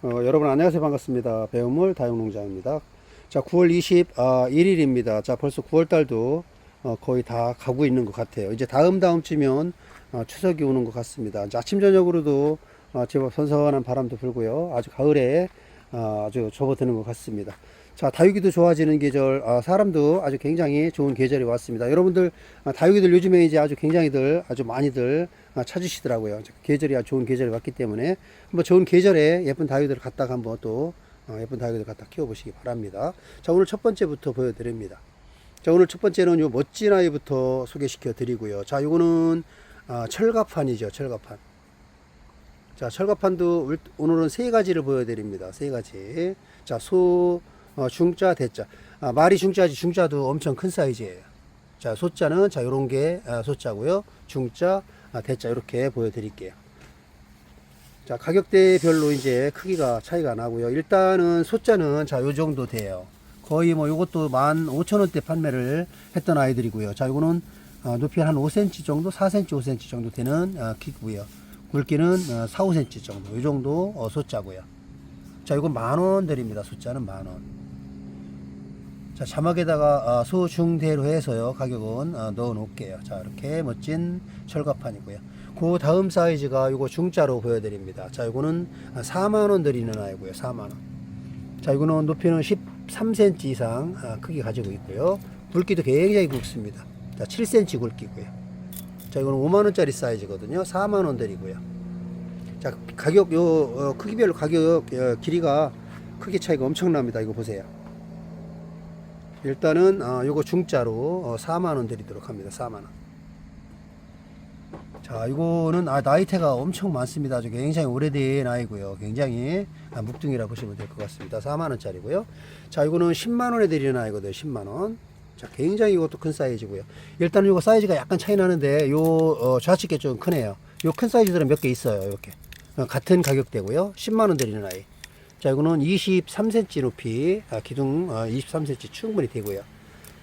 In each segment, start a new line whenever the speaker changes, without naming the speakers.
어, 여러분 안녕하세요. 반갑습니다. 배우물 다육농장입니다. 자 9월 21일입니다. 자 벌써 9월 달도 어, 거의 다 가고 있는 것 같아요. 이제 다음 다음 주면 어, 추석이 오는 것 같습니다. 아침 저녁으로도 어, 제법 선선한 바람도 불고요. 아주 가을에 어, 아주 접어드는 것 같습니다 자 다육이도 좋아지는 계절. 아, 사람도 아주 굉장히 좋은 계절이 왔습니다. 여러분들 아, 다육이들 요즘에 이제 아주 굉장히들 아주 많이들 아, 찾으시더라고요. 계절이 아주 좋은 계절이 왔기 때문에 한번 좋은 계절에 예쁜 다육이들을 갖다가 한번 또 어, 예쁜 다육이들 갖다 키워보시기 바랍니다. 자 오늘 첫 번째부터 보여드립니다. 자 오늘 첫 번째는 요 멋진 아이부터 소개시켜 드리고요. 자 요거는 아, 철갑판이죠 철갑판. 자 철갑판도 울- 오늘은 세 가지를 보여드립니다. 세 가지. 자소 어, 중자 대자. 아, 말이 중자지 중자도 엄청 큰 사이즈예요. 자 소자는 자 요런 게 아, 소자고요. 중자 아, 대자 이렇게 보여 드릴게요. 자 가격대별로 이제 크기가 차이가 나고요. 일단은 소자는 자 요 정도 돼요. 거의 뭐 요것도 15,000원대 판매를 했던 아이들이고요. 자 요거는 아, 높이 한 5cm 정도 4cm 5cm 정도 되는 아, 키고요. 굵기는 어, 4, 5cm 정도. 요 정도 어, 소자고요. 자 이건 만원 드립니다. 숫자는 만원 자 자막에다가 아, 소중대로 해서요 가격은 아, 넣어 놓을게요. 자 이렇게 멋진 철갑판이고요. 그 다음 사이즈가 요거 중자로 보여드립니다. 자 요거는 4만원 드리는 아이고요 4만원. 자 이거는 높이는 13cm 이상 아, 크기 가지고 있고요. 굵기도 굉장히 굵습니다. 자 7cm 굵기고요. 자 이거는 5만원짜리 사이즈거든요. 4만원 드리고요. 자 가격 요 어, 크기별로 가격 어, 길이가 크기 차이가 엄청납니다. 이거 보세요 일단은 어, 요거 중자로 어, 4만원 드리도록 합니다. 4만원. 자 이거는 아, 나이테가 엄청 많습니다. 아주 굉장히 오래된 아이고요. 굉장히 아, 묵둥이라 보시면 될 것 같습니다. 4만원짜리고요. 자 이거는 10만원에 드리는 아이거든요. 10만원. 자 굉장히 이것도 큰 사이즈고요. 일단 이거 사이즈가 약간 차이 나는데 요 어, 좌측에 좀 크네요. 요 큰 사이즈들은 몇 개 있어요 이렇게. 어, 같은 가격대고요. 10만원 드리는 아이 자 이거는 23cm 높이 아, 기둥 어, 23cm 충분히 되고요.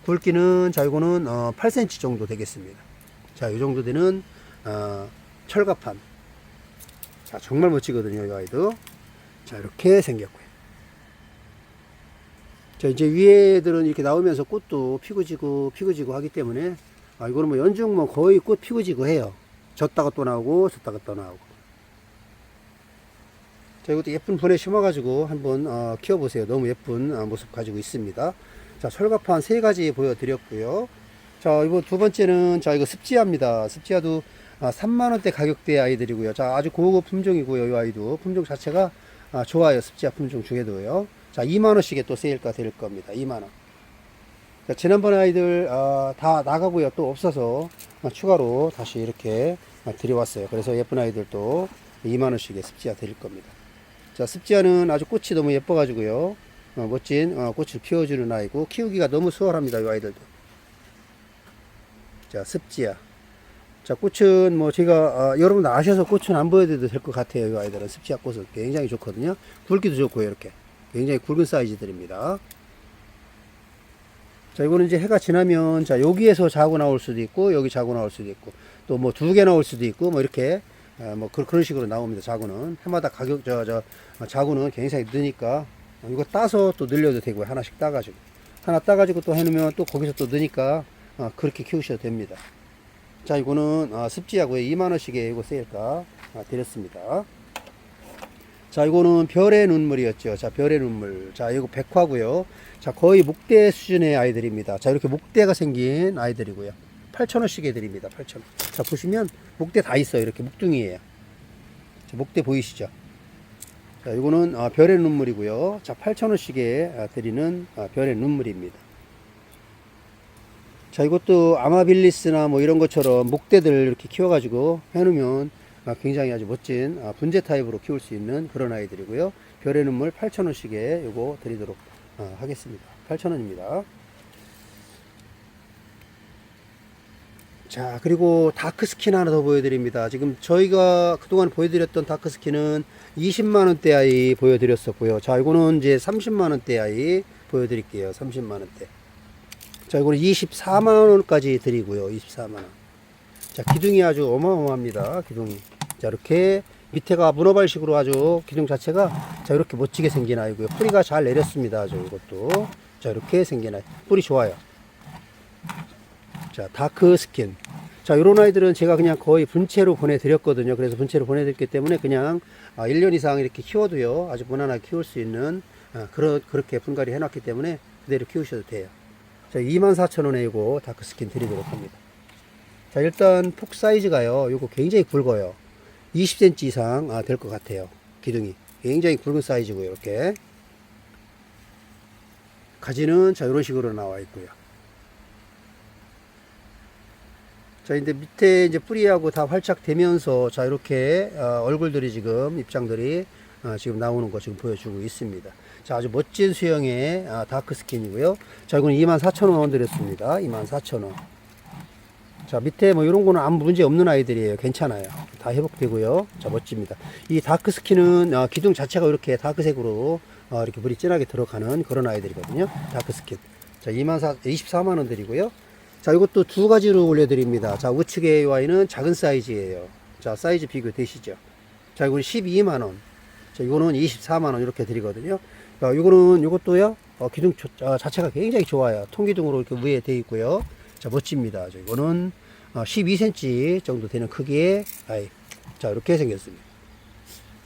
굵기는 자 이거는 어, 8cm 정도 되겠습니다. 자 이 정도 되는 어, 철갑판. 자 정말 멋지거든요 이 아이도. 자 이렇게 생겼고요. 자 이제 위에들은 이렇게 나오면서 꽃도 피고 지고 피고 지고 하기 때문에 아 이거는 뭐 연중 뭐 거의 꽃 피고 지고 해요. 졌다가 또 나오고 졌다가 또 나오고 자 이것도 예쁜 분에 심어가지고 한번 어, 키워보세요. 너무 예쁜 어, 모습 가지고 있습니다. 자 철갑판 세 가지 보여드렸고요. 자 이번 두 번째는 자 이거 습지아입니다. 습지아도 아, 3만원대 가격대 아이들이고요. 자 아주 고급 품종이고요 이 아이도. 품종 자체가 아, 좋아요 습지아 품종 중에도요. 자 2만원씩에 또 세일가 될 겁니다. 2만원. 자, 지난번 아이들 아, 다 나가고요. 또 없어서 아, 추가로 다시 이렇게 아, 드려왔어요. 그래서 예쁜 아이들도 2만원씩에 습지아 드릴 겁니다 자 습지아는 아주 꽃이 너무 예뻐 가지고요. 어, 멋진 어, 꽃을 피워주는 아이고 키우기가 너무 수월합니다 이 아이들도. 자 습지아 자 꽃은 뭐 제가 어, 여러분 아셔서 꽃은 안 보여드려도 될 것 같아요 이 아이들은. 습지아 꽃은 굉장히 좋거든요. 굵기도 좋고요 이렇게. 굉장히 굵은 사이즈들입니다. 자 이거는 이제 해가 지나면 자 여기에서 자고 나올 수도 있고 여기 자고 나올 수도 있고 또 뭐 두 개 나올 수도 있고 뭐 이렇게 아, 뭐 그, 그런 식으로 나옵니다 자구는. 해마다 가격 저 저 자구는 굉장히 느니까 이거 따서 또 늘려도 되고요. 하나씩 따가지고. 하나 따가지고 또 해놓으면 또 거기서 또 느니까 아, 그렇게 키우셔도 됩니다. 자 이거는 아, 습지하고요. 2만원씩에 이거 세일가 아, 드렸습니다. 자 이거는 별의 눈물이었죠. 자 별의 눈물. 자 이거 백화고요. 자 거의 목대 수준의 아이들입니다. 자 이렇게 목대가 생긴 아이들이고요 8,000원씩에 드립니다. 8,000원. 자 보시면 목대 다 있어요. 이렇게 목둥이에요. 자, 목대 보이시죠? 자 이거는 아, 별의 눈물이고요. 자 8,000원씩에 아, 드리는 아, 별의 눈물입니다. 자 이것도 아마빌리스나 뭐 이런 것처럼 목대들 이렇게 키워가지고 해놓으면 아, 굉장히 아주 멋진 아, 분재 타입으로 키울 수 있는 그런 아이들이고요. 별의 눈물 8,000원씩에 요거 드리도록 아, 하겠습니다. 8,000원입니다 자 그리고 다크스킨 하나 더 보여드립니다. 지금 저희가 그동안 보여드렸던 다크스킨은 20만원대 아이 보여드렸었고요. 자 이거는 이제 30만원대 아이 보여드릴게요. 30만원대. 자 이거는 24만원까지 드리고요. 24만원. 자 기둥이 아주 어마어마합니다. 기둥이 자 이렇게 밑에가 문어발식으로 아주 기둥 자체가 자 이렇게 멋지게 생긴 아이고요. 뿌리가 잘 내렸습니다. 아주 이것도. 자 이렇게 생긴 아이. 뿌리 좋아요. 자 다크 스킨. 자 이런 아이들은 제가 그냥 거의 분체로 보내드렸거든요. 그래서 분체로 보내드렸기 때문에 그냥 아, 1년 이상 이렇게 키워도요 아주 무난하게 키울 수 있는 아, 그런 그렇게 분갈이 해놨기 때문에 그대로 키우셔도 돼요. 자 24,000원에 이거 다크 스킨 드리도록 합니다. 자 일단 폭 사이즈가요 요거 굉장히 굵어요 20cm 이상 아, 될 것 같아요 기둥이 굉장히 굵은 사이즈고요 이렇게 가지는 자 이런 식으로 나와 있고요 자 이제 밑에 이제 뿌리하고 다 활착 되면서 자 이렇게 어, 얼굴들이 지금 입장들이 어, 지금 나오는 거 지금 보여주고 있습니다. 자 아주 멋진 수영의 아, 다크 스킨이고요. 자 이거는 24,000원 드렸습니다. 24,000원. 자 밑에 뭐 이런 거는 아무 문제 없는 아이들이에요. 괜찮아요. 다 회복되고요. 자 멋집니다. 이 다크 스킨은 어, 기둥 자체가 이렇게 다크색으로 어, 이렇게 물이 진하게 들어가는 그런 아이들이거든요. 다크 스킨. 자 24, 24만원 드리고요 자 이것도 두 가지로 올려드립니다 자 우측에 와인은 작은 사이즈예요 자 사이즈 비교 되시죠 자 이거는 12만원 자 이거는 24만원 이렇게 드리거든요 자 이거는 이것도요 어, 기둥 조- 어, 자체가 굉장히 좋아요 통기둥으로 이렇게 위에 돼 있고요 자 멋집니다. 저 이거는 어, 12cm 정도 되는 크기의 아이. 자 이렇게 생겼습니다.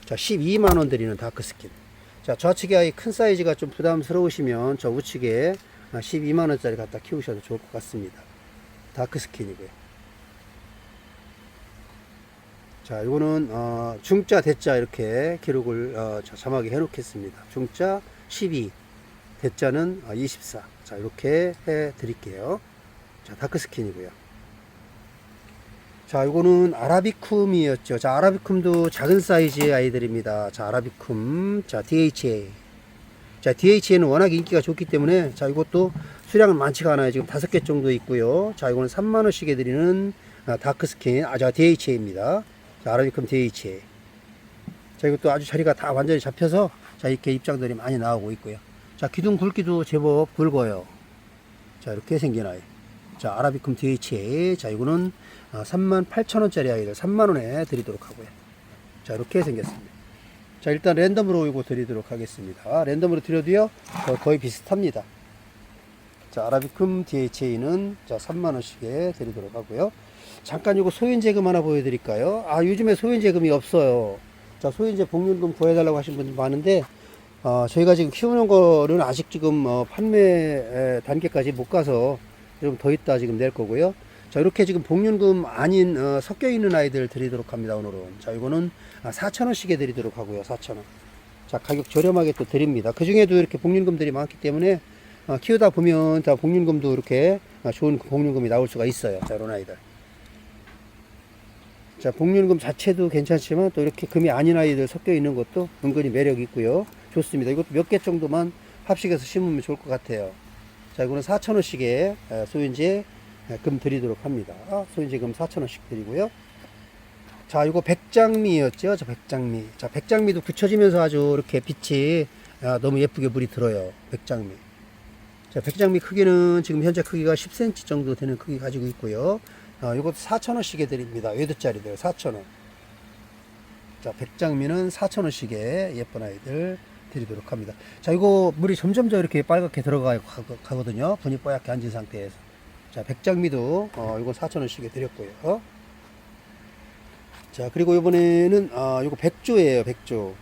자 12만 원 드리는 다크 스킨. 자 좌측에 아이 큰 사이즈가 좀 부담스러우시면 저 우측에 12만 원짜리 갖다 키우셔도 좋을 것 같습니다. 다크 스킨이고요. 자 이거는 어, 중자 대자 이렇게 기록을 어, 자, 자막에 해놓겠습니다. 중자 12 대자는 어, 24. 자 이렇게 해 드릴게요. 자, 다크 스킨이고요. 자, 이거는 아라비쿰이었죠. 자, 아라비쿰도 작은 사이즈의 아이들입니다. 자, 아라비쿰. 자, DHA. 자, DHA는 워낙 인기가 좋기 때문에 자, 이것도 수량은 많지가 않아요. 지금 다섯 개 정도 있고요. 자, 이거는 3만 원씩에 드리는 아, 다크 스킨. 아, 자, DHA입니다. 자, 아라비쿰 DHA. 자, 이것도 아주 자리가 다 완전히 잡혀서 자, 이렇게 입장들이 많이 나오고 있고요. 자, 기둥 굵기도 제법 굵어요. 자, 이렇게 아이. 자, 아라비쿰 DHA. 자, 이거는 38,000원짜리 아이들 3만원에 드리도록 하고요. 자, 이렇게 생겼습니다. 자, 일단 랜덤으로 이거 드리도록 하겠습니다. 랜덤으로 드려도요, 거- 거의 비슷합니다. 자, 아라비쿰 DHA는 자, 3만원씩에 드리도록 하고요. 잠깐 이거 소인제금 하나 보여드릴까요? 아, 요즘에 소인제금이 없어요. 자, 소인제 복륜금 구해달라고 하신 분들 많은데, 어, 저희가 지금 키우는 거는 아직 지금 어, 판매 에, 단계까지 못 가서 좀 더 있다 지금 낼 거고요. 자, 이렇게 지금 복륜금 아닌 어, 섞여 있는 아이들 드리도록 합니다. 오늘은. 자, 이거는 4,000원씩에 드리도록 하고요. 4,000원. 자, 가격 저렴하게 또 드립니다. 그 중에도 이렇게 복륜금들이 많기 때문에 어, 키우다 보면 다 복륜금도 이렇게 어, 좋은 복륜금이 나올 수가 있어요. 자, 이런 아이들. 자, 복륜금 자체도 괜찮지만 또 이렇게 금이 아닌 아이들 섞여 있는 것도 은근히 매력이 있고요. 좋습니다. 이것도 몇 개 정도만 합식해서 심으면 좋을 것 같아요. 자, 이거는 4,000원씩에 소인제 금 드리도록 합니다. 소인제 금 4,000원씩 드리고요. 자, 이거 백장미였죠? 저 백장미. 자, 백장미도 붙여지면서 아주 이렇게 빛이 아, 너무 예쁘게 물이 들어요. 백장미. 자, 백장미 크기는 지금 현재 크기가 10cm 정도 되는 크기 가지고 있고요. 아, 이것도 4,000원씩에 드립니다. 외도짜리들 4,000원. 자, 백장미는 4,000원씩에 예쁜 아이들 드리도록 합니다. 자, 이거 물이 점점 더 이렇게 빨갛게 들어가거든요. 분이 뽀얗게 앉은 상태에서. 자, 백장미도, 어, 이거 4,000원씩에 드렸고요. 자, 그리고 이번에는, 아, 이거 백조예요, 백조.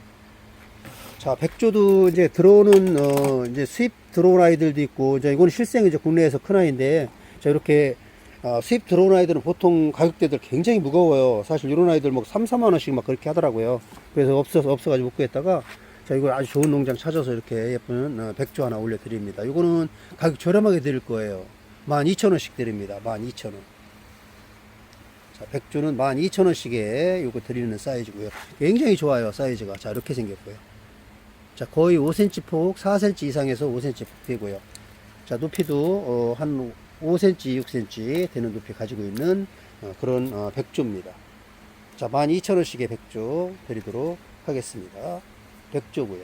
자, 백조도 이제 들어오는, 어, 이제 수입 들어온 아이들도 있고, 이제 이거는 실생이죠. 국내에서 큰 아이인데, 자, 이렇게, 아, 수입 들어온 아이들은 보통 가격대들 굉장히 무거워요. 사실 이런 아이들 막 3, 4만 원씩 막 그렇게 하더라고요. 그래서 없어서, 없어가지고 못 구했다가, 자, 이거 아주 좋은 농장 찾아서 이렇게 예쁜 어, 백조 하나 올려드립니다. 이거는 가격 저렴하게 드릴 거예요. 12,000원씩 드립니다. 12,000원. 자, 백조는 12,000원씩에 이거 드리는 사이즈고요. 굉장히 좋아요, 사이즈가. 자, 이렇게 생겼고요. 자, 거의 5cm 폭, 4cm 이상에서 5cm 폭 되고요. 자, 높이도 어, 한 5cm, 6cm 되는 높이 가지고 있는 어, 그런 어, 백조입니다. 자, 12,000원씩의 백조 드리도록 하겠습니다. 백조고요.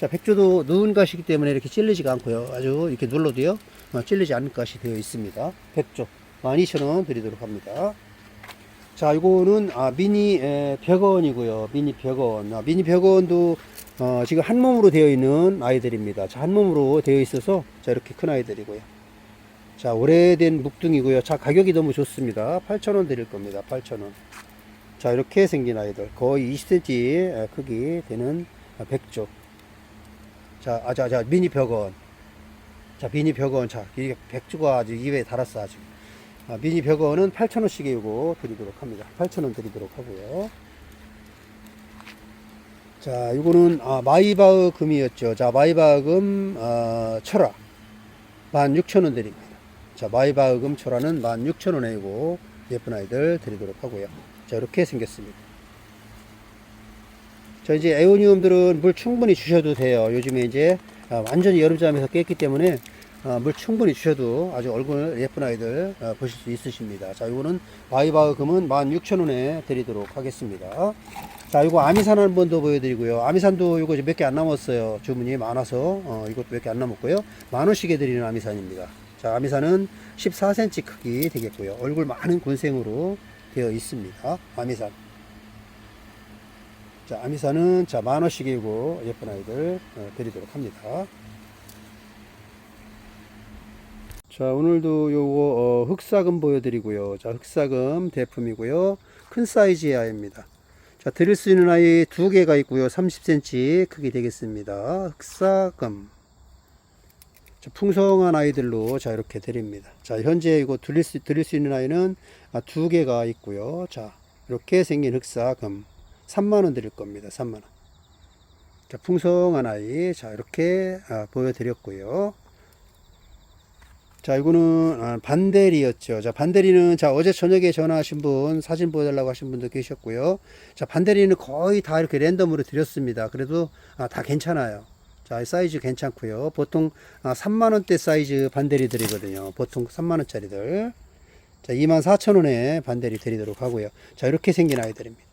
자, 백조도 누운 가시기 때문에 이렇게 찔리지가 않고요. 아주 이렇게 눌러도요, 어, 찔리지 않는 가시 되어 있습니다. 백조. 12,000원 드리도록 합니다. 자, 이거는 아, 미니 에, 벽원이고요. 미니 벽원. 아, 미니 벽원도 어, 지금 한 몸으로 되어 있는 아이들입니다. 자, 한 몸으로 되어 있어서 자, 이렇게 큰 아이들이고요. 자, 오래된 묵둥이고요. 자, 가격이 너무 좋습니다. 8,000원 드릴 겁니다. 8,000원. 자, 이렇게 생긴 아이들. 거의 20cm 크기 되는 아, 백조. 자, 아, 자, 자, 미니 벽원. 자, 미니 벽원. 자, 이게 백조가 아주 입에 달았어, 아주. 아, 미니 벽어는 8,000원씩에 이거 드리도록 합니다. 8,000원 드리도록 하고요. 자, 이거는 아, 마이바흐 금이었죠. 자, 마이바흐 금 어, 철화 16,000원 드립니다. 자, 마이바흐 금 철화는 16,000원에 이거 예쁜 아이들 드리도록 하고요. 자, 이렇게 생겼습니다. 자, 이제 에오니움들은 물 충분히 주셔도 돼요. 요즘에 이제 아, 완전히 여름잠에서 깼기 때문에 어, 물 충분히 주셔도 아주 얼굴 예쁜 아이들 어, 보실 수 있으십니다. 자, 이거는 와이바흐 금은 16,000원에 드리도록 하겠습니다. 자, 이거 아미산 한 번 더 보여드리고요. 아미산도 이거 몇 개 안 남았어요. 주문이 많아서 어, 이것도 몇 개 안 남았고요. 만 원씩에 드리는 아미산입니다. 자, 아미산은 14cm 크기 되겠고요. 얼굴 많은 군생으로 되어 있습니다. 아미산. 자, 아미산은 자, 만 원씩이고 예쁜 아이들 어, 드리도록 합니다. 자, 오늘도 요거 어, 흑사금 보여드리고요. 자, 흑사금 대품이고요. 큰 사이즈의 아이입니다. 자, 드릴 수 있는 아이 두 개가 있고요. 30cm 크기 되겠습니다. 흑사금. 자, 풍성한 아이들로 자, 이렇게 드립니다. 자, 현재 이거 드릴 수, 드릴 수 있는 아이는 아, 두 개가 있고요. 자, 이렇게 생긴 흑사금. 3만원 드릴 겁니다. 3만원. 자, 풍성한 아이. 자, 이렇게 아, 보여드렸고요. 자, 이거는 아, 반대리였죠. 자, 반대리는 자, 어제 저녁에 전화하신 분 사진 보여달라고 하신 분도 계셨고요. 자, 반대리는 거의 다 이렇게 랜덤으로 드렸습니다. 그래도 아, 다 괜찮아요. 자, 사이즈 괜찮고요. 보통 아, 3만 원대 사이즈 반대리들이거든요. 보통 3만 원짜리들. 자, 2만 4천 원에 반대리 드리도록 하고요. 자, 이렇게 생긴 아이들입니다.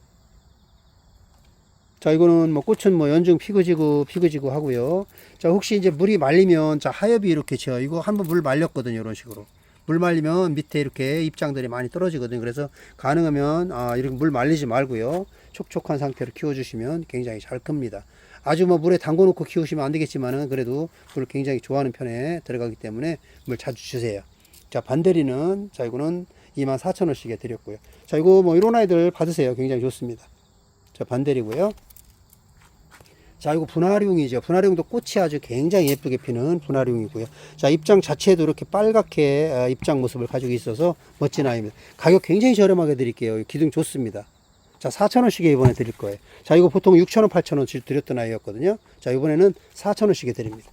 자, 이거는 뭐 꽃은 뭐 연중 피그지고 피그지고 하고요. 자, 혹시 이제 물이 말리면 자, 하엽이 이렇게 쳐. 이거 한번 물 말렸거든요. 이런 식으로. 물 말리면 밑에 이렇게 입장들이 많이 떨어지거든요. 그래서 가능하면 아, 이렇게 물 말리지 말고요. 촉촉한 상태로 키워 주시면 굉장히 잘 큽니다. 아주 뭐 물에 담궈 놓고 키우시면 안 되겠지만은 그래도 물을 굉장히 좋아하는 편에 들어가기 때문에 물 자주 주세요. 자, 반대리는 자, 이거는 24,000원씩에 드렸고요. 자, 이거 뭐 이런 아이들 받으세요. 굉장히 좋습니다. 자, 반대리고요. 자, 이거 분화룡이죠. 분화룡도 꽃이 아주 굉장히 예쁘게 피는 분화룡이고요. 자, 입장 자체도 이렇게 빨갛게 아, 입장 모습을 가지고 있어서 멋진 아이입니다. 가격 굉장히 저렴하게 드릴게요. 기둥 좋습니다. 자, 4,000원씩에 이번에 드릴 거예요. 자, 이거 보통 6,000원, 8,000원 드렸던 아이였거든요. 자, 이번에는 4,000원씩에 드립니다.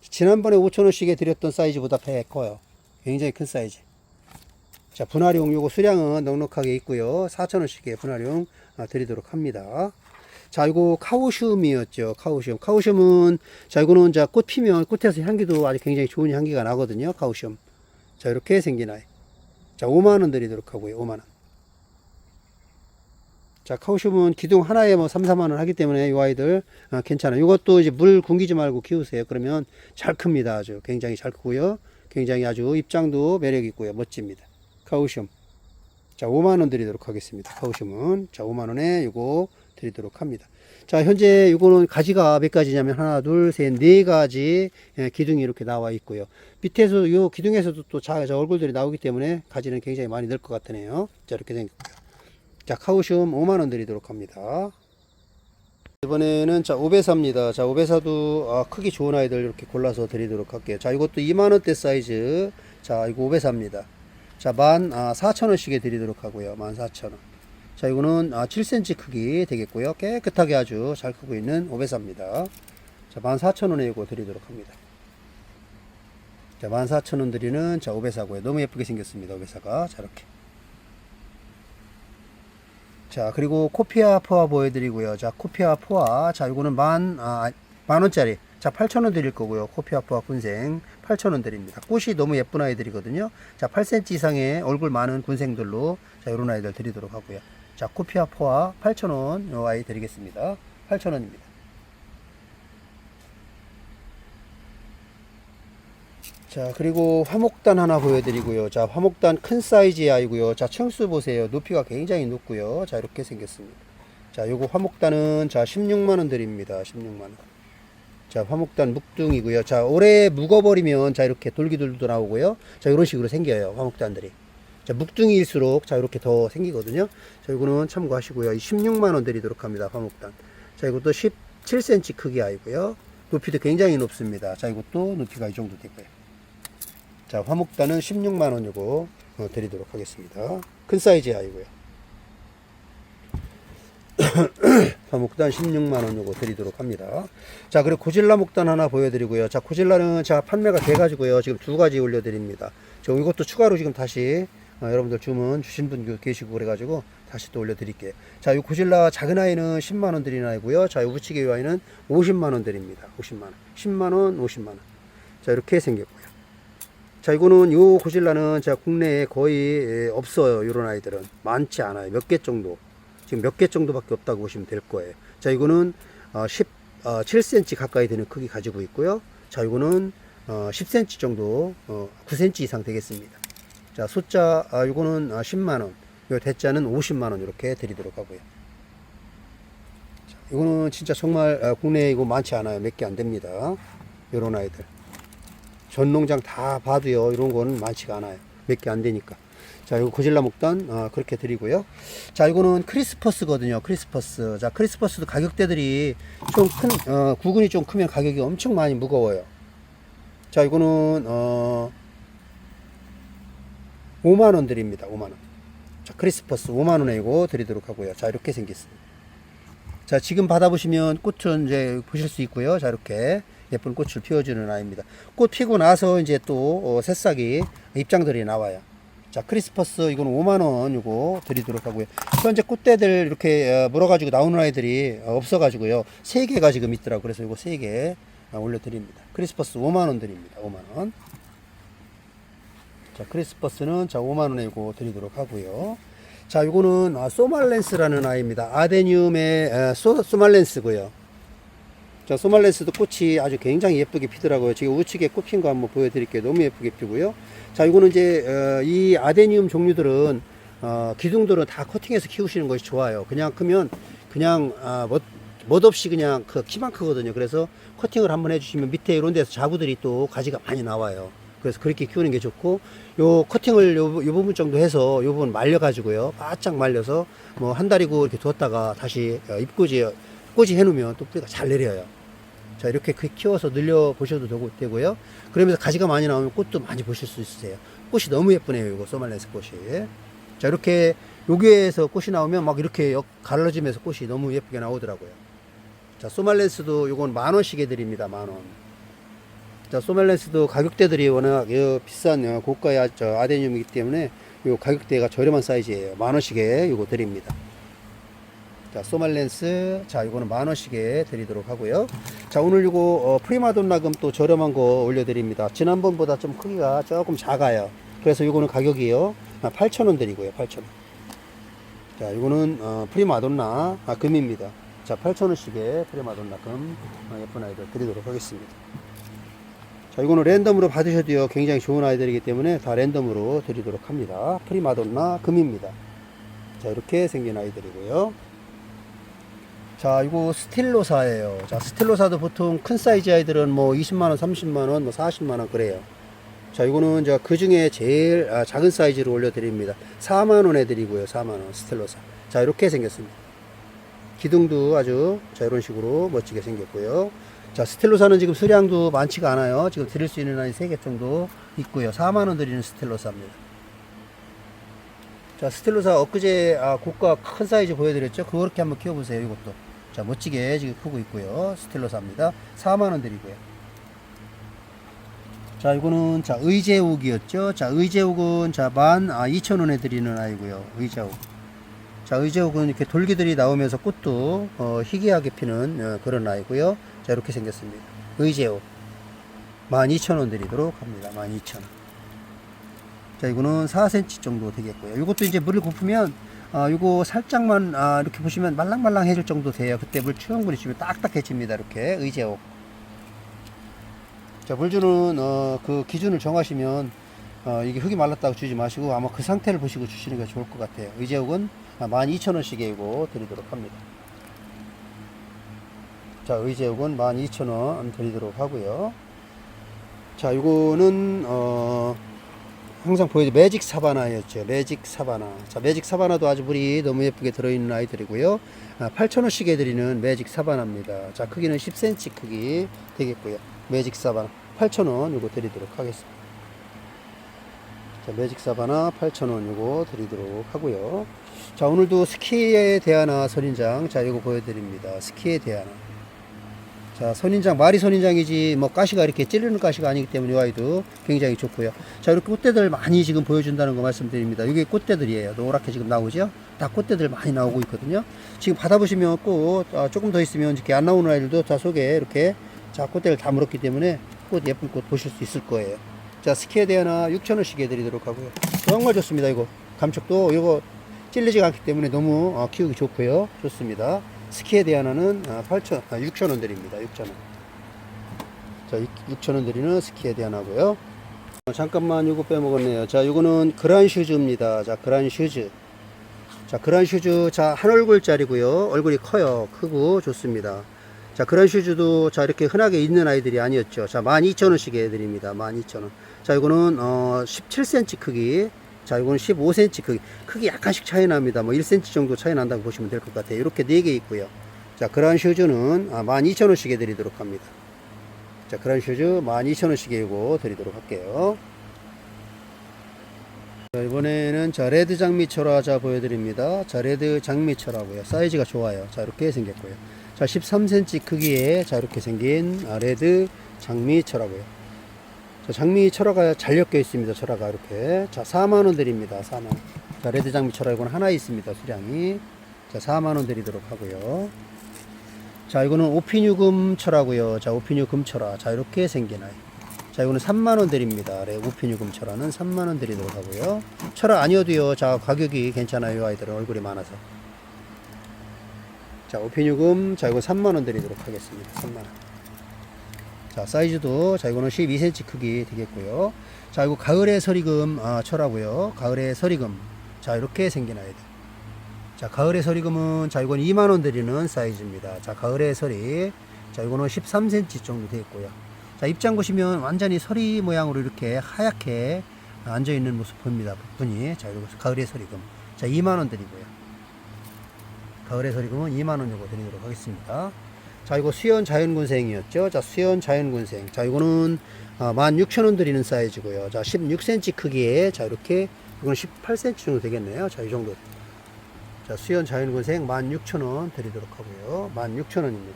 지난번에 5,000원씩에 드렸던 사이즈보다 배 커요. 굉장히 큰 사이즈. 자, 분화룡 요거 수량은 넉넉하게 있고요. 4,000원씩에 분화룡 아, 드리도록 합니다. 자, 이거 카우슘이었죠. 카우슘. 카우슘은, 자, 이거는 자, 꽃 피면 꽃에서 향기도 아주 굉장히 좋은 향기가 나거든요. 카우슘. 자, 이렇게 생긴 아이. 자, 5만원 드리도록 하고요. 5만원. 자, 카우슘은 기둥 하나에 뭐 3, 4만원 하기 때문에 이 아이들 아, 괜찮아요. 이것도 이제 물 굶기지 말고 키우세요. 그러면 잘 큽니다. 아주 굉장히 잘 크고요. 굉장히 아주 입장도 매력 있고요. 멋집니다. 카우슘. 자, 5만원 드리도록 하겠습니다. 카우슘은. 자, 5만원에 이거 드리도록 합니다. 자, 현재 이거는 가지가 몇 가지냐면 하나, 둘, 셋, 네 가지 예, 기둥이 이렇게 나와 있고요. 밑에서 이 기둥에서도 또 자, 자 얼굴들이 나오기 때문에 가지는 굉장히 많이 늘 것 같으네요. 자, 이렇게 생겼고요. 자, 카우슘 5만원 드리도록 합니다. 이번에는 자, 오베사입니다. 자, 오베사도 아, 크기 좋은 아이들 이렇게 골라서 드리도록 할게요. 자, 이것도 2만 원대 사이즈. 자, 이거 오베사입니다. 자, 만 아, 4천 원씩에 드리도록 하고요. 만 4천 원. 자, 이거는 아, 7cm 크기 되겠고요. 깨끗하게 아주 잘 크고 있는 오베사입니다. 자, 14,000원에 이거 드리도록 합니다. 자, 14,000원 드리는 자, 오베사고요. 너무 예쁘게 생겼습니다. 오베사가. 자, 이렇게. 자, 그리고 코피아 포화 보여드리고요. 자, 코피아 포화. 자, 이거는 만, 아, 만 원짜리. 자, 8,000원 드릴 거고요. 코피아 포화 군생. 8,000원 드립니다. 꽃이 너무 예쁜 아이들이거든요. 자, 8cm 이상의 얼굴 많은 군생들로 자, 이런 아이들 드리도록 하고요. 자, 코피아 포화 8,000원 요 아이 드리겠습니다. 8,000원입니다. 자, 그리고 화목단 하나 보여드리고요. 자, 화목단 큰 사이즈의 아이고요. 자, 층수 보세요. 높이가 굉장히 높고요. 자, 이렇게 생겼습니다. 자, 요거 화목단은 자, 16만원 드립니다. 16만원. 자, 화목단 묵둥이고요. 자, 오래 묵어버리면 자, 이렇게 돌기들도 나오고요. 자, 이런 식으로 생겨요. 화목단들이. 자, 묵둥이일수록 자, 이렇게 더 생기거든요. 자, 이거는 참고하시고요. 이 16만 원 드리도록 합니다. 화목단. 자, 이것도 17cm 크기 아이고요. 높이도 굉장히 높습니다. 자, 이것도 높이가 이 정도 되고요. 자, 화목단은 16만 원 요거 어, 드리도록 하겠습니다. 큰 사이즈 아이고요. 화목단 16만원 요거 드리도록 합니다. 자, 그리고 고질라 목단 하나 보여드리고요. 자, 고질라는 자, 판매가 돼가지고요. 지금 두 가지 올려드립니다. 저 이것도 추가로 지금 다시 어, 여러분들 주문 주신 분 계시고 그래가지고 다시 또 올려드릴게요. 자, 이 고질라 작은 아이는 10만원 드리는 아이고요. 자, 이 우치개 아이는 50만원 드립니다. 50만원. 10만원, 50만원. 자, 이렇게 생겼고요. 자, 이거는 요 고질라는 자, 국내에 거의 예, 없어요. 이런 아이들은. 많지 않아요. 몇 개 정도. 지금 몇 개 정도밖에 없다고 보시면 될 거예요. 자, 이거는 어, 10, 어, 7cm 가까이 되는 크기 가지고 있고요. 자, 이거는 어, 10cm 정도, 어, 9cm 이상 되겠습니다. 자, 숫자, 아, 이거는 아, 10만 원. 요 대자는 50만 원 이렇게 드리도록 하고요. 자, 이거는 진짜 정말 아, 국내에 이거 많지 않아요. 몇 개 안 됩니다. 요런 아이들. 전 농장 다 봐도요. 이런 거는 많지가 않아요. 몇 개 안 되니까. 자, 이거 고질라 목단 아, 그렇게 드리고요. 자, 이거는 크리스퍼스거든요. 크리스퍼스. 자, 크리스퍼스도 가격대들이 좀 큰, 어, 구근이 좀 크면 가격이 엄청 많이 무거워요. 자, 이거는 어 5만 원 드립니다. 5만 원. 자, 크리스퍼스 5만 원이고 드리도록 하고요. 자, 이렇게 생겼습니다. 자, 지금 받아보시면 꽃은 이제 보실 수 있고요. 자, 이렇게 예쁜 꽃을 피워주는 아이입니다. 꽃 피고 나서 이제 또 어, 새싹이 입장들이 나와요. 자, 크리스퍼스 이건 5만 원 이거 드리도록 하고요. 현재 꽃대들 이렇게 어, 물어가지고 나오는 아이들이 어, 없어가지고요. 세 개가 지금 있더라고. 그래서 이거 세개 올려드립니다. 크리스퍼스 5만 원 드립니다. 5만 원. 자, 크리스퍼스는 자 5만 원이고 드리도록 하고요. 자, 요거는 아, 소말렌스라는 아이입니다. 소, 소말렌스고요. 자, 소말렌스도 꽃이 아주 굉장히 예쁘게 피더라고요. 지금 우측에 꽃핀 거 한번 보여드릴게요. 너무 예쁘게 피고요. 자, 이거는 이제 어, 이 아데니움 종류들은 어, 기둥들은 다 커팅해서 키우시는 것이 좋아요. 그냥 크면 그냥 아, 멋, 멋없이 그냥 그 키만 크거든요. 그래서 커팅을 한번 해주시면 밑에 이런 데서 자부들이 또 가지가 많이 나와요. 그래서 그렇게 키우는 게 좋고 요 커팅을 요, 요 부분 정도 해서 요 부분 말려 가지고요. 바짝 말려서 뭐 한 달이고 이렇게 두었다가 다시 어, 잎꽂이 꽂이 해놓으면 또 뿌리가 잘 내려요. 자 이렇게 그 키워서 늘려 보셔도 되고, 되고요. 그러면서 가지가 많이 나오면 꽃도 많이 보실 수 있으세요. 꽃이 너무 예쁘네요 이거 소말렌스 꽃이. 자 이렇게 여기에서 꽃이 나오면 막 이렇게 역 갈라지면서 꽃이 너무 예쁘게 나오더라고요. 자 소말렌스도 요건 만 원씩 해드립니다 만원 자, 소멜렌스도 가격대들이 워낙 어, 비싼 어, 고가의 아- 저 아데늄이기 때문에 요 가격대가 저렴한 사이즈예요. 만 원씩에 요거 드립니다. 자, 소말렌스. 자, 이거는 만 원씩에 드리도록 하고요. 자, 오늘 요거 어, 프리마돈나금 또 저렴한 거 올려드립니다. 지난번보다 좀 크기가 조금 작아요. 그래서 요거는 가격이요. 8,000원 드리고요. 8,000원. 자, 이거는 어, 프리마돈나 아, 금입니다. 자, 8,000원씩에 프리마돈나 금 어, 예쁜 아이들 드리도록 하겠습니다. 자, 이거는 랜덤으로 받으셔도요, 굉장히 좋은 아이들이기 때문에 다 랜덤으로 드리도록 합니다. 프리마돈나 금입니다. 자, 이렇게 생긴 아이들이고요. 자, 이거 스틸로사예요. 자, 스틸로사도 보통 큰 사이즈 아이들은 뭐 20만원, 30만원, 뭐 40만원 그래요. 자, 이거는 제가 그 중에 제일 아, 작은 사이즈로 올려드립니다. 4만원에 드리고요, 4만원, 스틸로사. 자, 이렇게 생겼습니다. 기둥도 아주 자, 이런 식으로 멋지게 생겼고요. 자, 스텔로사는 지금 수량도 많지가 않아요. 지금 드릴 수 있는 아이 3개 정도 있고요. 4만원 드리는 스텔로사입니다. 자, 스텔로사 엊그제 아, 고가 큰 사이즈 보여드렸죠? 그렇게 한번 키워보세요. 이것도. 자, 멋지게 지금 크고 있고요. 스텔로사입니다. 4만원 드리고요. 자, 이거는 자, 의제옥이었죠? 자, 의제옥은 자, 만 아, 2천원에 드리는 아이고요. 의제옥. 자, 의제옥은 이렇게 돌기들이 나오면서 꽃도 어, 희귀하게 피는 어, 그런 아이고요. 자, 이렇게 생겼습니다. 의제옥. 12,000원 드리도록 합니다. 12,000원. 자, 이거는 4cm 정도 되겠고요. 이것도 이제 물을 곱으면, 아, 이거 살짝만, 아, 이렇게 보시면 말랑말랑해질 정도 돼요. 그때 물 충분히 주면 딱딱해집니다. 이렇게, 의제옥. 자, 물 주는 어, 그 기준을 정하시면 어, 이게 흙이 말랐다고 주지 마시고 아마 그 상태를 보시고 주시는 게 좋을 것 같아요. 의제육은 12,000원씩이고 드리도록 합니다. 자, 의제육은 12,000원 드리도록 하고요. 자, 이거는 어, 항상 보여드 매직 사바나였죠. 매직 사바나. 자, 매직 사바나도 아주 물이 너무 예쁘게 들어있는 아이들이고요. 아, 8,000원씩에 드리는 매직 사바나입니다. 자, 크기는 10cm 크기 되겠고요. 매직 사바나 8,000원 요거 드리도록 하겠습니다. 자, 매직 사바나 8,000원 요거 드리도록 하고요. 자, 오늘도 스키에 대하나 선인장. 자, 요거 보여드립니다. 스키에 대하나. 자, 선인장, 말이 선인장이지, 뭐, 가시가 이렇게 찌르는 가시가 아니기 때문에 이 아이도 굉장히 좋고요. 자, 이렇게 꽃대들 많이 지금 보여준다는 거 말씀드립니다. 이게 꽃대들이에요. 노랗게 지금 나오죠? 다 꽃대들 많이 나오고 있거든요. 지금 받아보시면 꽃, 아, 조금 더 있으면 이렇게 안 나오는 아이들도 다 속에 이렇게 자, 꽃대를 다 물었기 때문에 꽃, 예쁜 꽃 보실 수 있을 거예요. 자, 스키에 대하나 6,000원씩 해드리도록 하고요. 정말 좋습니다, 이거. 감촉도 이거 찔리지가 않기 때문에 너무 어, 키우기 좋고요. 좋습니다. 스키에 대 하나는 8천, 아, 6천 원 드립니다. 6천 원. 자, 6천 원 드리는 스키에 대 하나고요. 어, 잠깐만 이거 빼먹었네요. 자, 이거는 그란 슈즈입니다. 자, 그란 슈즈. 자, 그란 슈즈 자, 한 얼굴짜리고요. 얼굴이 커요. 크고 좋습니다. 자, 그란 슈즈도 자, 이렇게 흔하게 있는 아이들이 아니었죠. 자, 12,000원씩 해드립니다. 12,000원. 자, 이거는 어, 17cm 크기. 자, 이거는 15cm 크기. 크기 약간씩 차이 납니다. 뭐 1cm 정도 차이 난다고 보시면 될 것 같아요. 이렇게 4개 있고요. 자, 그란 슈즈는 아, 12,000원씩 해드리도록 합니다. 자, 그란 슈즈 12,000원씩 이고 드리도록 할게요. 자, 이번에는 자, 레드 장미 철화 자 보여드립니다. 자, 레드 장미 철화고요. 사이즈가 좋아요. 자, 이렇게 생겼고요. 자, 13cm 크기에 자, 이렇게 생긴 아, 레드 장미 철화고요. 자, 장미 철화가 잘 엮여 있습니다. 철화가 이렇게. 자, 4만원 드립니다. 4만원. 자, 레드 장미 철화 이건 하나 있습니다. 수량이. 자, 4만원 드리도록 하고요. 자, 이거는 오피뉴금 철화고요. 자, 오피뉴금 철화. 자, 이렇게 생긴 아이. 자, 이거는 3만원 드립니다. 네, 오피뉴금 철화는 3만원 드리도록 하고요. 철화 아니어도요. 자, 가격이 괜찮아요. 이 아이들은 얼굴이 많아서. 자, 오피뉴금. 자, 이거 3만원 드리도록 하겠습니다. 3만원. 자, 사이즈도, 자, 이거는 12cm 크기 되겠고요. 자, 이거 가을의 서리금, 아, 철하고요. 가을의 서리금. 자, 이렇게 생긴 아이들. 자, 가을의 서리금은, 자, 이건 2만원 드리는 사이즈입니다. 자, 가을의 서리. 자, 이거는 13cm 정도 되겠고요. 자, 입장 보시면 완전히 서리 모양으로 이렇게 하얗게 앉아있는 모습 보입니다. 분이. 자, 이거 가을의 서리금. 자, 2만원 드리고요. 가을의 서리금은 2만원 요거 드리도록 하겠습니다. 자, 이거 수연 자연군생이었죠. 자, 수연 자연군생. 자, 이거는 아, 16,000원 드리는 사이즈고요. 자, 16cm 크기에 자, 이렇게 이건 18cm 정도 되겠네요. 자, 이 정도. 자, 수연 자연군생 16,000원 드리도록 하고요. 16,000원입니다.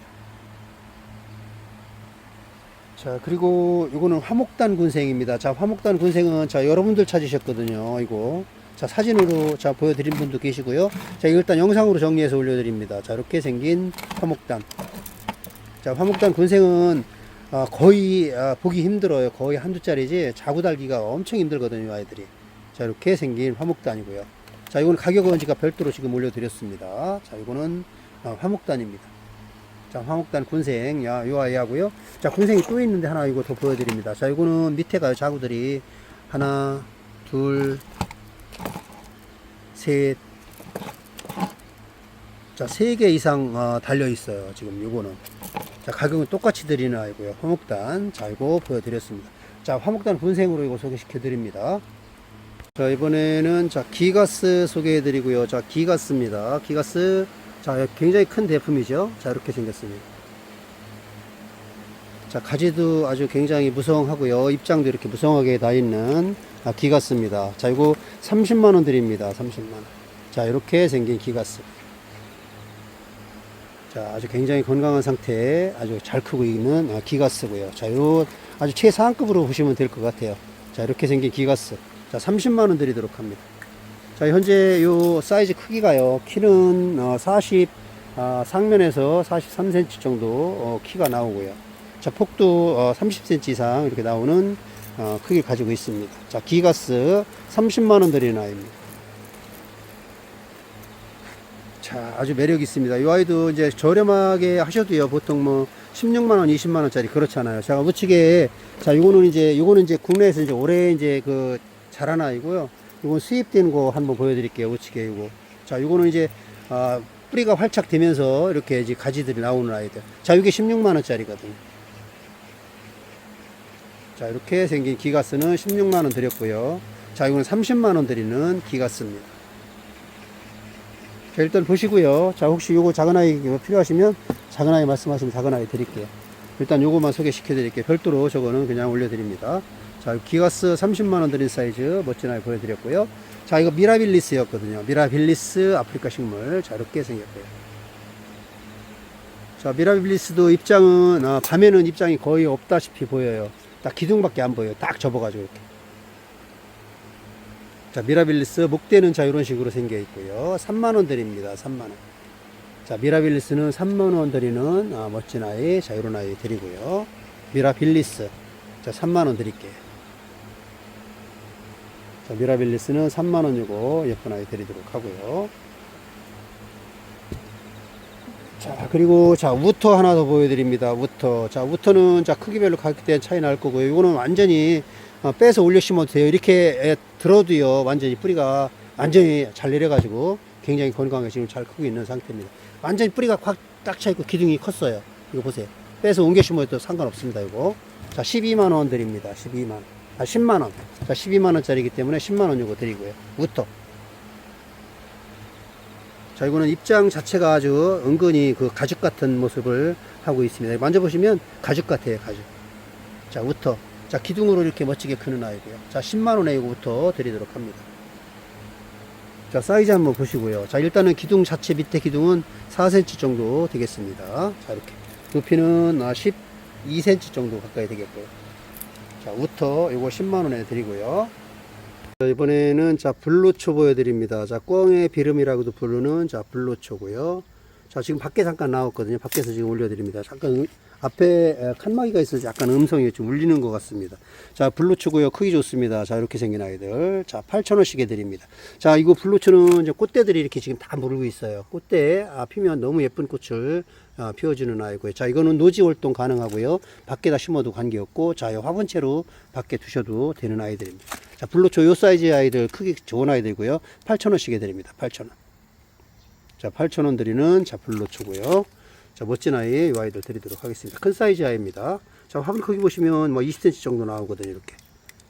자, 그리고 이거는 화목단 군생입니다. 자, 화목단 군생은 자, 여러분들 찾으셨거든요. 이거. 자, 사진으로 자, 보여드린 분도 계시고요. 자, 일단 영상으로 정리해서 올려드립니다. 자, 이렇게 생긴 화목단. 자, 화목단 군생은 아, 거의 아, 보기 힘들어요. 거의 한두 짜리지 자구 달기가 엄청 힘들거든요, 아이들이. 자, 이렇게 생긴 화목단이고요. 자, 이거는 가격은 제가 별도로 지금 올려드렸습니다. 자, 이거는 아, 화목단입니다. 자, 화목단 군생, 야, 요 아이하고요. 자, 군생이 또 있는데 하나 이거 더 보여드립니다. 자, 이거는 밑에가 자구들이 하나, 둘, 셋, 자, 세 개 이상 어, 달려 있어요. 지금 요거는. 자, 가격은 똑같이 드리는 아이고요. 화목단. 자, 이거 보여드렸습니다. 자, 화목단 분생으로 이거 소개시켜 드립니다. 자, 이번에는 자, 기가스 소개해 드리고요. 자, 기가스입니다. 기가스. 자, 굉장히 큰 대품이죠. 자, 이렇게 생겼습니다. 자, 가지도 아주 굉장히 무성하고요. 입장도 이렇게 무성하게 다 있는 아, 기가스입니다. 자, 이거 30만원 드립니다. 30만원. 자, 이렇게 생긴 기가스. 자, 아주 굉장히 건강한 상태에 아주 잘 크고 있는 아, 기가스고요. 자, 요 아주 최상급으로 보시면 될 것 같아요. 자, 이렇게 생긴 기가스. 자, 30만 원 드리도록 합니다. 자, 현재 요 사이즈 크기가요. 키는 어, 40 아, 상면에서 43cm 정도 어, 키가 나오고요. 자, 폭도 어, 30cm 이상 이렇게 나오는 어, 크기를 가지고 있습니다. 자, 기가스 30만 원 드리는 아이입니다. 자, 아주 매력 있습니다. 이 아이도 이제 저렴하게 하셔도요. 보통 뭐 16만 원, 20만 원짜리 그렇잖아요. 제가 우측에 자, 요거는 이제 요거는 이제 국내에서 이제 올해 이제 그 자란 아이고요. 요건 수입된 거 한번 보여 드릴게요. 우측에 요거. 자, 요거는 이제 아, 뿌리가 활착 되면서 이렇게 이제 가지들이 나오는 아이들. 자, 이게 16만 원짜리거든요. 자, 이렇게 생긴 기가스는 16만 원 드렸고요. 자, 이거는 30만 원 드리는 기가스입니다. 자, 일단 보시고요. 자, 혹시 요거 작은 아이 필요하시면 작은 아이 말씀하시면 작은 아이 드릴게요. 일단 요거만 소개시켜 드릴게요. 별도로 저거는 그냥 올려 드립니다. 자, 기가스 30만원 드린 사이즈 멋진 아이 보여드렸고요. 자, 이거 미라빌리스였거든요. 미라빌리스 아프리카 식물. 자, 이렇게 생겼고요. 자, 미라빌리스도 입장은, 아, 밤에는 입장이 거의 없다시피 보여요. 딱 기둥밖에 안 보여요. 딱 접어가지고 이렇게. 자, 미라빌리스 목대는 자, 이런 식으로 생겨 있고요. 3만 원 드립니다. 3만 원. 자, 미라빌리스는 3만 원 드리는 아, 멋진 아이. 자, 이런 아이 드리고요. 미라빌리스. 자, 3만 원 드릴게요. 자, 미라빌리스는 3만원 주고 예쁜 아이 드리도록 하고요. 자, 그리고 자, 우터 하나 더 보여드립니다. 우터. 자, 우터는 자, 크기별로 가격대에 차이 날 거고요. 이거는 완전히 어, 빼서 올려 심어도 돼요. 이렇게 에, 들어도요. 완전히 뿌리가 완전히 잘 내려가지고 굉장히 건강하게 지금 잘 크고 있는 상태입니다. 완전히 뿌리가 꽉딱차 있고 기둥이 컸어요. 이거 보세요. 빼서 옮겨 심어도 상관없습니다. 이거. 자, 12만 원 드립니다. 12만 원. 아, 10만 원. 자, 12만 원짜리이기 때문에 10만 원 요거 드리고요. 우터. 자, 이거는 입장 자체가 아주 은근히 그 가죽 같은 모습을 하고 있습니다. 만져보시면 가죽 같아요, 가죽. 자, 우터. 자, 기둥으로 이렇게 멋지게 크는 아이고요. 자, 10만원에 이거부터 드리도록 합니다. 자, 사이즈 한번 보시고요. 자, 일단은 기둥 자체 밑에 기둥은 4cm 정도 되겠습니다. 자, 이렇게. 높이는 아, 12cm 정도 가까이 되겠고요. 자, 우터 이거 10만원에 드리고요. 자, 이번에는 자 블루초 보여드립니다. 자 꽝의 비름이라고도 부르는 자 블루초고요. 자 지금 밖에 잠깐 나왔거든요. 밖에서 지금 올려드립니다. 잠깐 음- 앞에 에, 칸막이가 있어서 약간 음성이 좀 울리는 것 같습니다. 자 블루초고요. 크기 좋습니다. 자 이렇게 생긴 아이들 자 8,000원씩에 드립니다. 자 이거 블루초는 이제 꽃대들이 이렇게 지금 다 물고 있어요. 꽃대 아, 피면 너무 예쁜 꽃을 아, 피워주는 아이고요. 자 이거는 노지 활동 가능하고요. 밖에다 심어도 관계없고 자 이 화분채로 밖에 두셔도 되는 아이들입니다. 자, 블루초 요 사이즈 아이들 크기 좋은 아이들이고요. 8,000원씩에 드립니다. 8,000원. 자, 8,000원 드리는 자, 블루초고요. 자, 멋진 아이 이 아이들 드리도록 하겠습니다. 큰 사이즈 아이입니다. 자, 화분 크기 보시면 뭐 20cm 정도 나오거든요. 이렇게.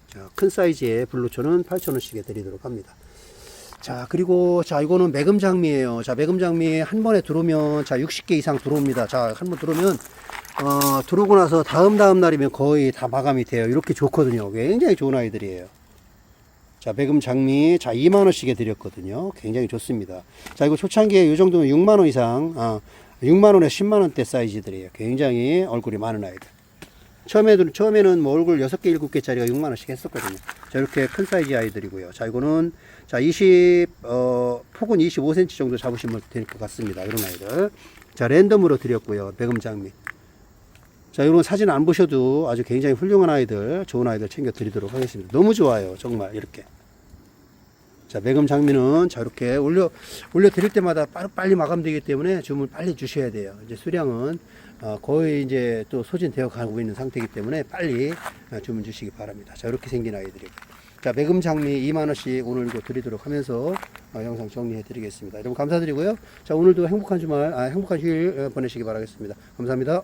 자, 큰 사이즈의 블루초는 8,000원씩에 드리도록 합니다. 자, 그리고 자, 이거는 매금 장미예요. 자, 매금 장미 한 번에 들어오면 자, 60개 이상 들어옵니다. 자, 한 번 들어오면 어, 들어오고 나서 다음 다음 날이면 거의 다 마감이 돼요. 이렇게 좋거든요. 굉장히 좋은 아이들이에요. 자, 매금 장미, 자, 2만원씩에 드렸거든요. 굉장히 좋습니다. 자, 이거 초창기에 이 정도면 6만원 이상, 아, 6만원에 10만원대 사이즈들이에요. 굉장히 얼굴이 많은 아이들. 처음에도, 처음에는 뭐 얼굴 6개, 7개짜리가 6만원씩 했었거든요. 자, 이렇게 큰 사이즈 아이들이고요. 자, 이거는, 자, 20, 어, 폭은 25cm 정도 잡으시면 될 것 같습니다. 이런 아이들. 자, 랜덤으로 드렸고요. 매금 장미. 자, 이런 사진 안 보셔도 아주 굉장히 훌륭한 아이들, 좋은 아이들 챙겨 드리도록 하겠습니다. 너무 좋아요. 정말 이렇게. 자, 매금 장미는 자, 이렇게 올려, 올려 드릴 때마다 빨리, 빨리 마감되기 때문에 주문 빨리 주셔야 돼요. 이제 수량은 어, 거의 이제 또 소진되어 가고 있는 상태이기 때문에 빨리 어, 주문 주시기 바랍니다. 자, 이렇게 생긴 아이들이고. 자, 매금 장미 2만원씩 오늘 도 드리도록 하면서 어, 영상 정리해 드리겠습니다. 여러분 감사드리고요. 자, 오늘도 행복한 주말, 아, 행복한 휴일 어, 보내시기 바라겠습니다. 감사합니다.